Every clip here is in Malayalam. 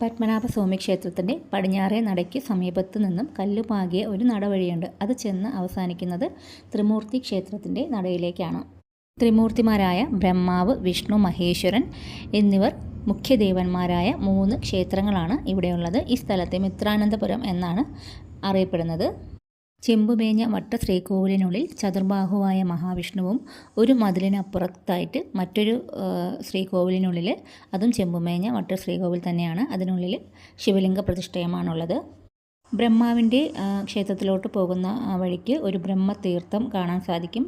പത്മനാഭസ്വാമി ക്ഷേത്രത്തിന്റെ പടിഞ്ഞാറേ നടയ്ക്ക് സമീപത്ത് നിന്നും കല്ലുപാകിയ ഒരു നടവഴിയുണ്ട്. അത് ചെന്ന് അവസാനിക്കുന്നത് ത്രിമൂർത്തി ക്ഷേത്രത്തിന്റെ നടയിലേക്കാണ്. ത്രിമൂർത്തിമാരായ ബ്രഹ്മാവ് വിഷ്ണു മഹേശ്വരൻ എന്നിവർ മുഖ്യദേവന്മാരായ മൂന്ന് ക്ഷേത്രങ്ങളാണ് ഇവിടെയുള്ളത്. ഈ സ്ഥലത്തെ മിത്രാനന്തപുരം എന്നാണ് അറിയപ്പെടുന്നത്. ചെമ്പുമേഞ്ഞ വട്ട ശ്രീകോവിലിനുള്ളിൽ ചതുർബാഹുവായ മഹാവിഷ്ണുവും ഒരു മതിലിനപ്പുറത്തായിട്ട് മറ്റൊരു ശ്രീകോവിലിനുള്ളിൽ അതും ചെമ്പുമേഞ്ഞ വട്ട ശ്രീകോവിൽ തന്നെയാണ്. അതിനുള്ളിൽ ശിവലിംഗ പ്രതിഷ്ഠയമാണുള്ളത്. ബ്രഹ്മാവിന്റെ ക്ഷേത്രത്തിലോട്ട് പോകുന്ന വഴിക്ക് ഒരു ബ്രഹ്മതീർത്ഥം കാണാൻ സാധിക്കും.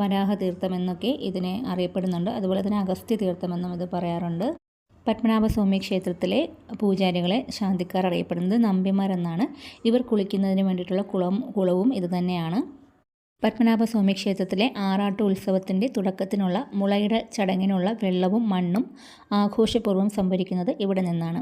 വരാഹ തീർത്ഥം എന്നൊക്കെ ഇതിനെ അറിയപ്പെടുന്നുണ്ട്. അതുപോലെ തന്നെ അഗസ്ത്യ തീർത്ഥം എന്നും ഇത് പറയാറുണ്ട്. പത്മനാഭസ്വാമി ക്ഷേത്രത്തിലെ പൂജാരികളെ ശാന്തിക്കാർ അറിയപ്പെടുന്നത് എന്നാണ് ഇവർ കുളിക്കുന്നതിന് വേണ്ടിയിട്ടുള്ള കുളം കുളവും ഇതുതന്നെയാണ് പത്മനാഭസ്വാമി ക്ഷേത്രത്തിലെ ആറാട്ട് ഉത്സവത്തിന്റെ തുടക്കത്തിനുള്ള മുളയിട ചടങ്ങിനുള്ള വെള്ളവും മണ്ണും ആഘോഷപൂർവം സംഭരിക്കുന്നത് ഇവിടെ നിന്നാണ്.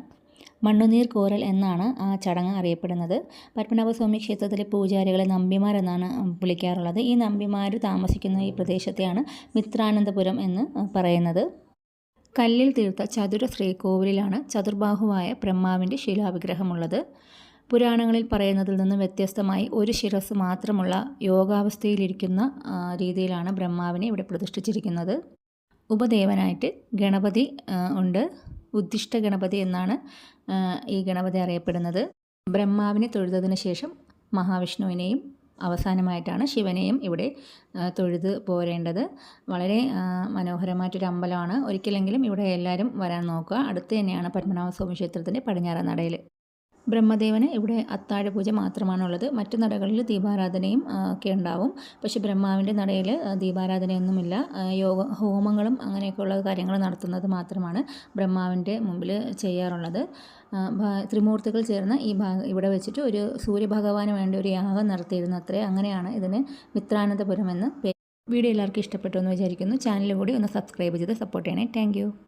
മണ്ണുനീർ കോരൽ എന്നാണ് ആ ചടങ്ങ് അറിയപ്പെടുന്നത്. പത്മനാഭസ്വാമി ക്ഷേത്രത്തിലെ പൂജാരികളെ നമ്പിമാർ എന്നാണ് വിളിക്കാറുള്ളത്. ഈ നമ്പിമാർ താമസിക്കുന്ന ഈ പ്രദേശത്തെയാണ് മിത്രാനന്തപുരം എന്ന് പറയുന്നത്. കല്ലിൽ തീർത്ത ചതുര ശ്രീകോവിലിലാണ് ചതുർബാഹുവായ ബ്രഹ്മാവിന്റെ ശിലാവിഗ്രഹമുള്ളത്. പുരാണങ്ങളിൽ പറയുന്നതിൽ നിന്ന് വ്യത്യസ്തമായി ഒരു ശിരസ് മാത്രമുള്ള യോഗാവസ്ഥയിലിരിക്കുന്ന രീതിയിലാണ് ബ്രഹ്മാവിനെ ഇവിടെ പ്രതിഷ്ഠിച്ചിരിക്കുന്നത്. ഉപദേവനായിട്ട് ഗണപതി ഉണ്ട്. ഉദ്ദിഷ്ട ഗണപതി എന്നാണ് ഈ ഗണപതി അറിയപ്പെടുന്നത്. ബ്രഹ്മാവിനെ തൊഴുതതിന് ശേഷം മഹാവിഷ്ണുവിനെയും അവസാനമായിട്ടാണ് ശിവനെയും ഇവിടെ തൊഴുത് പോരേണ്ടത്. വളരെ മനോഹരമായിട്ടൊരു അമ്പലമാണ് ഒരിക്കലെങ്കിലും ഇവിടെ എല്ലാവരും വരാൻ നോക്കുക. അടുത്ത് തന്നെയാണ് പത്മനാഭസ്വാമി ക്ഷേത്രത്തിന്റെ പടിഞ്ഞാറ നടയിൽ ബ്രഹ്മദേവന് ഇവിടെ അത്താഴ പൂജ മാത്രമാണുള്ളത്. മറ്റു നടകളിൽ ദീപാരാധനയും ഒക്കെ ഉണ്ടാവും. പക്ഷെ ബ്രഹ്മാവിന്റെ നടയിൽ ദീപാരാധനയൊന്നുമില്ല. യോഗ ഹോമങ്ങളും അങ്ങനെയൊക്കെയുള്ള കാര്യങ്ങൾ നടത്തുന്നത് മാത്രമാണ് ബ്രഹ്മാവിന്റെ മുമ്പിൽ ചെയ്യാറുള്ളത്. ത്രിമൂർത്തികൾ ചേർന്ന് ഈ ഭാഗ ഇവിടെ വെച്ചിട്ട് ഒരു സൂര്യഭഗവാന് വേണ്ടി ഒരു യാഗം നടത്തിയിരുന്നു അത്രേ അങ്ങനെയാണ് ഇതിന് മിത്രാനന്തപുരം എന്ന് പേര് വീഡിയോ എല്ലാവർക്കും ഇഷ്ടപ്പെട്ടു എന്ന് വിചാരിക്കുന്നു. ചാനൽ കൂടി ഒന്ന് സബ്സ്ക്രൈബ് ചെയ്ത് സപ്പോർട്ട് ചെയ്യണേ. താങ്ക്